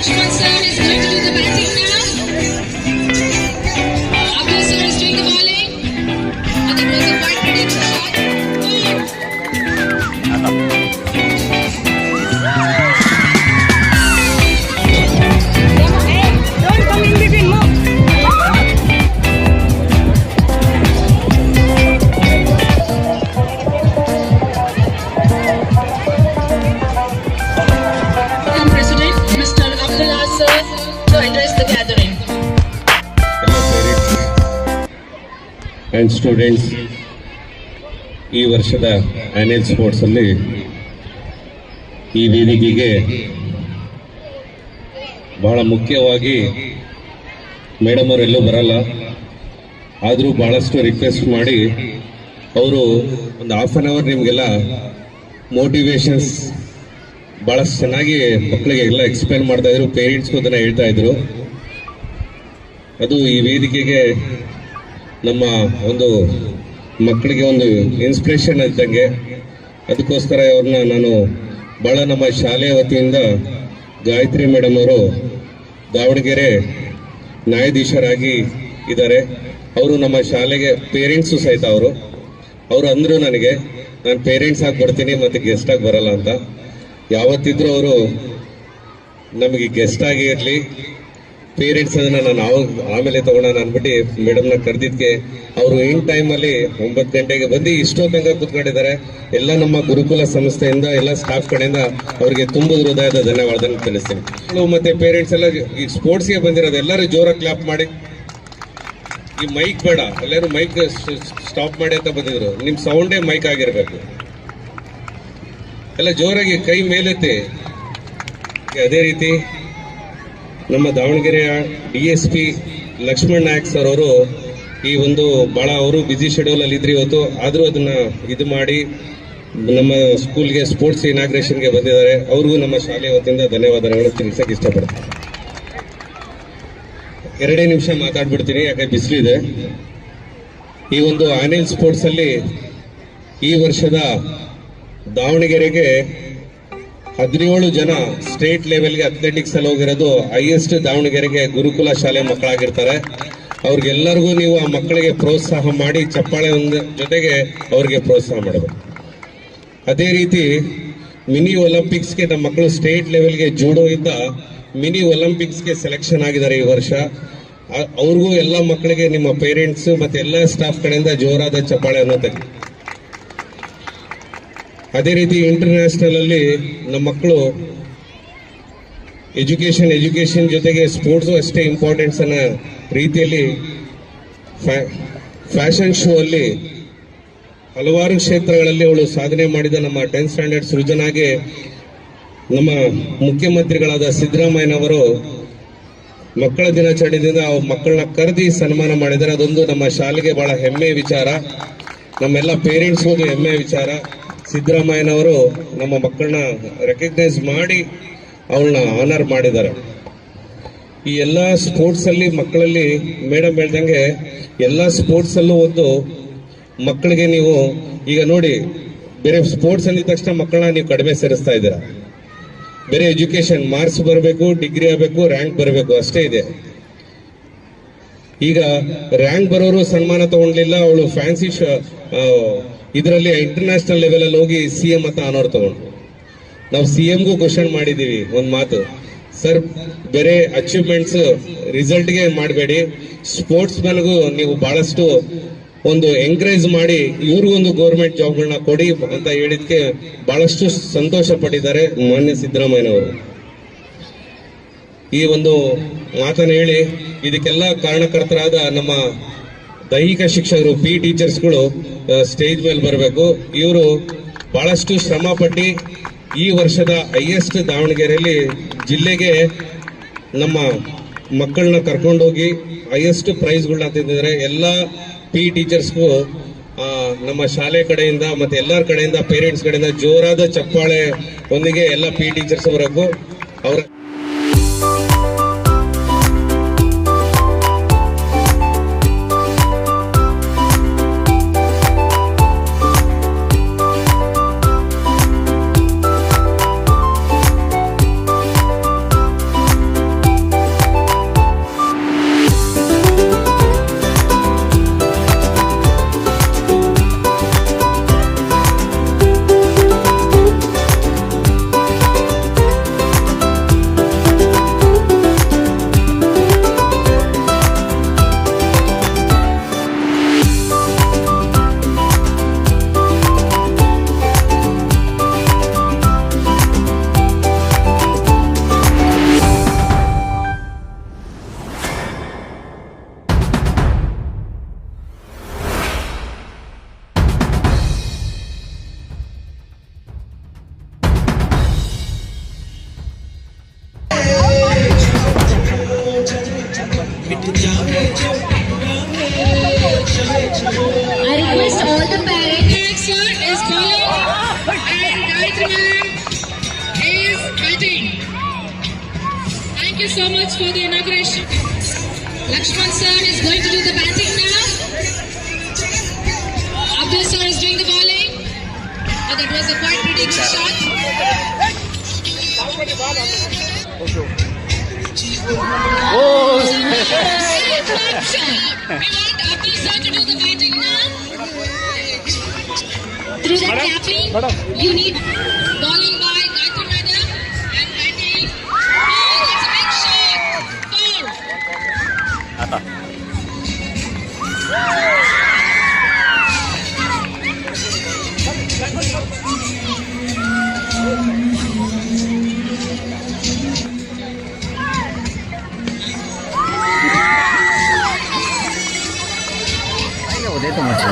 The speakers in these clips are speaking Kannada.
what you want to. And students ಈ ವರ್ಷದ ಆ್ಯನ್ಯಲ್ ಸ್ಪೋರ್ಟ್ಸಲ್ಲಿ ಈ ವೇದಿಕೆಗೆ ಬಹಳ ಮುಖ್ಯವಾಗಿ ಮೇಡಮ್ ಅವರೆಲ್ಲೂ ಬರಲ್ಲ. ಆದರೂ ಭಾಳಷ್ಟು ರಿಕ್ವೆಸ್ಟ್ ಮಾಡಿ ಅವರು ಒಂದು ಹಾಫ್ ಆನ್ ಅವರ್ ನಿಮಗೆಲ್ಲ ಮೋಟಿವೇಶನ್ಸ್ ಭಾಳಷ್ಟು ಚೆನ್ನಾಗಿ ಮಕ್ಕಳಿಗೆ ಎಲ್ಲ ಎಕ್ಸ್ಪ್ಲೇನ್ ಮಾಡ್ತಾ ಇದ್ರು ಪೇರೆಂಟ್ಸ್ಗೂ ಅದನ್ನು ಹೇಳ್ತಾ ಇದ್ರು. ಅದು ಈ ವೇದಿಕೆಗೆ ನಮ್ಮ ಒಂದು ಮಕ್ಕಳಿಗೆ ಒಂದು ಇನ್ಸ್ಪಿರೇಷನ್ ಇದ್ದಂಗೆ. ಅದಕ್ಕೋಸ್ಕರ ಅವ್ರನ್ನ ನಾನು ಭಾಳ ನಮ್ಮ ಶಾಲೆಯ ವತಿಯಿಂದ ಗಾಯತ್ರಿ ಮೇಡಮ್ ಅವರು ದಾವಣಗೆರೆ ನ್ಯಾಯಾಧೀಶರಾಗಿ ಇದ್ದಾರೆ. ಅವರು ನಮ್ಮ ಶಾಲೆಗೆ ಪೇರೆಂಟ್ಸು ಸಹಿತ ಅವರು. ಅವರು ಅಂದರು ನನಗೆ, ನಾನು ಪೇರೆಂಟ್ಸ್ ಆಗಿ ಬರ್ತೀನಿ ಮತ್ತು ಗೆಸ್ಟ್ ಆಗಿ ಬರಲ್ಲ ಅಂತ. ಯಾವತ್ತಿದ್ರೂ ಅವರು ನಮಗೆ ಗೆಸ್ಟಾಗಿ ಇರಲಿ. ಪೇರೆಂಟ್ಸ್ ಅನ್ನ ನಾನು ಆಮೇಲೆ ತಗೊಳ್ಳೋಣ ಅಂದ್ಬಿಟ್ಟು ಮೇಡಮ್ನ ಕರೆದಿದ್ಕೆ ಅವರು ಇನ್ ಟೈಮಲ್ಲಿ ಒಂಬತ್ತು ಗಂಟೆಗೆ ಬಂದು ಇಷ್ಟೋ ತನಕ ಕೂತ್ಕೊಂಡಿದ್ದಾರೆ. ಎಲ್ಲ ನಮ್ಮ ಗುರುಕುಲ ಸಂಸ್ಥೆಯಿಂದ, ಎಲ್ಲ ಸ್ಟಾಫ್ ಕಡೆಯಿಂದ ಅವರಿಗೆ ತುಂಬ ಹೃದಯದ ಧನ್ಯವಾದನ ತಿಳಿಸ್ತೀನಿ. ಮತ್ತೆ ಪೇರೆಂಟ್ಸ್ ಎಲ್ಲ ಈ ಸ್ಪೋರ್ಟ್ಸ್ಗೆ ಬಂದಿರೋದು ಎಲ್ಲರೂ ಜೋರಾಗಿ ಕ್ಲಾಪ್ ಮಾಡಿ. ಈ ಮೈಕ್ ಬೇಡ, ಎಲ್ಲರೂ ಮೈಕ್ ಸ್ಟಾಪ್ ಮಾಡಿ ಅಂತ ಬಂದಿದ್ರು. ನಿಮ್ ಸೌಂಡೇ ಮೈಕ್ ಆಗಿರ್ಬೇಕು. ಎಲ್ಲ ಜೋರಾಗಿ ಕೈ ಮೇಲೆತ್ತಿ. ಅದೇ ರೀತಿ. ನಮ್ಮ ದಾವಣಗೆರೆಯ D S P Lakshman Nayak sir ಅವರು ಈ ಒಂದು ಭಾಳ ಅವರು ಬ್ಯುಸಿ ಶೆಡ್ಯೂಲ್ ಅಲ್ಲಿ ಇದ್ರಿ ಇವತ್ತು. ಆದರೂ ಅದನ್ನ ಇದು ಮಾಡಿ ನಮ್ಮ ಸ್ಕೂಲ್ಗೆ ಸ್ಪೋರ್ಟ್ಸ್ ಇನಾಗ್ರೇಷನ್ಗೆ ಬಂದಿದ್ದಾರೆ. ಅವ್ರಿಗೂ ನಮ್ಮ ಶಾಲೆಯ ವತಿಯಿಂದ ಧನ್ಯವಾದಗಳನ್ನು ತಿಳಿಸಕ್ಕೆ ಇಷ್ಟಪಡ್ತೀನಿ. ಎರಡೇ ನಿಮಿಷ ಮಾತಾಡ್ಬಿಡ್ತೀನಿ ಯಾಕೆ ಬಿಸಿಲಿದೆ ಈ ಒಂದು ಆನೆಲ್ ಸ್ಪೋರ್ಟ್ಸ್ ಅಲ್ಲಿ ಈ ವರ್ಷದ ದಾವಣಗೆರೆಗೆ ಹದಿನೇಳು ಜನ ಸ್ಟೇಟ್ ಲೆವೆಲ್ಗೆ ಅಥ್ಲೆಟಿಕ್ಸ್ ಅಲ್ಲಿ ಹೋಗಿರೋದು ಹೈಯೆಸ್ಟ್ ದಾವಣಗೆರೆಗೆ ಗುರುಕುಲ ಶಾಲೆ ಮಕ್ಕಳಾಗಿರ್ತಾರೆ. ಅವ್ರಿಗೆಲ್ಲರಿಗೂ ನೀವು ಆ ಮಕ್ಕಳಿಗೆ ಪ್ರೋತ್ಸಾಹ ಮಾಡಿ ಚಪ್ಪಾಳೆ ಒಂದ್ ಜೊತೆಗೆ ಅವ್ರಿಗೆ ಪ್ರೋತ್ಸಾಹ ಮಾಡಬೇಕು. ಅದೇ ರೀತಿ ಮಿನಿ ಒಲಿಂಪಿಕ್ಸ್ಗೆ ನಮ್ಮ ಮಕ್ಕಳು ಸ್ಟೇಟ್ ಲೆವೆಲ್ಗೆ ಜೂಡೋ ಇಂದ ಮಿನಿ ಒಲಿಂಪಿಕ್ಸ್ಗೆ ಸೆಲೆಕ್ಷನ್ ಆಗಿದ್ದಾರೆ ಈ ವರ್ಷ. ಅವ್ರಿಗೂ ಎಲ್ಲ ಮಕ್ಕಳಿಗೆ ನಿಮ್ಮ ಪೇರೆಂಟ್ಸ್ ಮತ್ತೆ ಎಲ್ಲ ಸ್ಟಾಫ್ ಕಡೆಯಿಂದ ಜೋರಾದ ಚಪ್ಪಾಳೆ ತೆಗೆದು ಅದೇ ರೀತಿ ಇಂಟರ್ನ್ಯಾಷನಲ್ ಅಲ್ಲಿ ನಮ್ಮ ಮಕ್ಕಳು ಎಜುಕೇಶನ್ ಎಜುಕೇಶನ್ ಜೊತೆಗೆ ಸ್ಪೋರ್ಟ್ಸು ಅಷ್ಟೇ ಇಂಪಾರ್ಟೆನ್ಸ್ ಅನ್ನೋ ರೀತಿಯಲ್ಲಿ ಫ್ಯಾಷನ್ ಶೋ ಅಲ್ಲಿ ಹಲವಾರು ಕ್ಷೇತ್ರಗಳಲ್ಲಿ ಅವಳು ಸಾಧನೆ ಮಾಡಿದ ನಮ್ಮ ಟೆಂತ್ ಸ್ಟ್ಯಾಂಡರ್ಡ್ ಸೃಜನಾಗೆ ನಮ್ಮ ಮುಖ್ಯಮಂತ್ರಿಗಳಾದ ಸಿದ್ದರಾಮಯ್ಯನವರು ಮಕ್ಕಳ ದಿನಾಚರಣೆಯಿಂದ ಮಕ್ಕಳನ್ನ ಕರೆದಿ ಸನ್ಮಾನ ಮಾಡಿದರೆ ಅದೊಂದು ನಮ್ಮ ಶಾಲೆಗೆ ಬಹಳ ಹೆಮ್ಮೆಯ ವಿಚಾರ. ನಮ್ಮೆಲ್ಲ ಪೇರೆಂಟ್ಸ್ಗೂ ಹೆಮ್ಮೆಯ ವಿಚಾರ. ಸಿದ್ದರಾಮಯ್ಯನವರು ನಮ್ಮ ಮಕ್ಕಳನ್ನ ರೆಕಗ್ನೈಸ್ ಮಾಡಿ ಅವಳನ್ನ ಆನರ್ ಮಾಡಿದ್ದಾರೆ. ಈ ಎಲ್ಲ ಸ್ಪೋರ್ಟ್ಸ್ ಅಲ್ಲಿ ಮಕ್ಕಳಲ್ಲಿ ಮೇಡಮ್ ಹೇಳ್ದಂಗೆ ಎಲ್ಲ ಸ್ಪೋರ್ಟ್ಸ್ ಅಲ್ಲೂ ಒಂದು ಮಕ್ಕಳಿಗೆ ನೀವು ಈಗ ನೋಡಿ, ಬೇರೆ ಸ್ಪೋರ್ಟ್ಸ್ ಅಂದಿದ ತಕ್ಷಣ ಮಕ್ಕಳನ್ನ ನೀವು ಕಡಿಮೆ ಸೇರಿಸ್ತಾ ಇದ್ದೀರಾ? ಬೇರೆ ಎಜುಕೇಶನ್ ಮಾರ್ಕ್ಸ್ ಬರಬೇಕು ಡಿಗ್ರಿ ಆಗಬೇಕು ರ್ಯಾಂಕ್ ಬರಬೇಕು, ಅಷ್ಟೇ ಇದೆ. ಈಗ ರ್ಯಾಂಕ್ ಬರೋರು ಸನ್ಮಾನ ತಗೊಂಡ್ಲಿಲ್ಲ, ಅವಳು ಫ್ಯಾನ್ಸಿ ಇದರಲ್ಲಿ ಇಂಟರ್ನ್ಯಾಷನಲ್ ಲೆವೆಲ್ ಅಲ್ಲಿ ಹೋಗಿ ಸಿ ಎಂ ಅಂತ ಆನೋರ್ ತಗೊಂಡು. ನಾವು ಸಿ ಎಂಗೂ ಕ್ವಶನ್ ಮಾಡಿದೀವಿ ಒಂದ್ ಮಾತು. ಸರ್ ಬೇರೆ ಅಚೀವ್ಮೆಂಟ್ಸ್ ರಿಸಲ್ಟ್ಗೆ ಮಾಡಬೇಡಿ. ಸ್ಪೋರ್ಟ್ಸ್ ಮನ್ಗೂ ನೀವು ಬಹಳಷ್ಟು ಒಂದು ಎಂಕರೇಜ್ ಮಾಡಿ ಇವ್ರಿಗೊಂದು ಗೌರ್ಮೆಂಟ್ ಜಾಬ್ಗಳನ್ನ ಕೊಡಿ ಅಂತ ಹೇಳಿದ್ಕೆ ಬಹಳಷ್ಟು ಸಂತೋಷ ಪಟ್ಟಿದ್ದಾರೆ ಮಾನ್ಯ ಸಿದ್ದರಾಮಯ್ಯನವರು. ಈ ಒಂದು ಮಾತನ್ನು ಹೇಳಿ, ಇದಕ್ಕೆಲ್ಲ ಕಾರಣಕರ್ತರಾದ ನಮ್ಮ ದೈಹಿಕ ಶಿಕ್ಷಕರು ಪಿ ಟೀಚರ್ಸ್ಗಳು ಸ್ಟೇಜ್ ಮೇಲೆ ಬರಬೇಕು. ಇವರು ಬಹಳಷ್ಟು ಶ್ರಮ ಪಟ್ಟು ಈ ವರ್ಷದ ಹೈಯೆಸ್ಟ್ ದಾವಣಗೆರೆಯಲ್ಲಿ ಜಿಲ್ಲೆಗೆ ನಮ್ಮ ಮಕ್ಕಳನ್ನ ಕರ್ಕೊಂಡೋಗಿ ಹೈಯೆಸ್ಟ್ ಪ್ರೈಸ್ಗಳನ್ನ ತಿಂದಿದ್ದಾರೆ. ಎಲ್ಲ ಪಿ ಟೀಚರ್ಸ್ಗೂ ನಮ್ಮ ಶಾಲೆ ಕಡೆಯಿಂದ ಮತ್ತೆ ಎಲ್ಲರ ಕಡೆಯಿಂದ ಪೇರೆಂಟ್ಸ್ ಕಡೆಯಿಂದ ಜೋರಾದ ಚಪ್ಪಾಳೆ ಒಂದಿಗೆ ಎಲ್ಲ ಪಿ ಟೀಚರ್ಸ್ ಬರಬೇಕು ಅವರ I request all the parents. Bowling and is batting. Thank you so much for the inauguration. Lakshman sir is going to do the batting now. Abdul sir is doing the bowling. Oh, that was a quite shot. Oh, through capping, you need bowling by Gayatri madam and batting. Oh, that's a big shot. Four.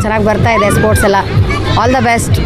ಚೆನ್ನಾಗಿ ಬರ್ತಾ ಇದೆ ಸ್ಪೋರ್ಟ್ಸ್ ಎಲ್ಲ. All the best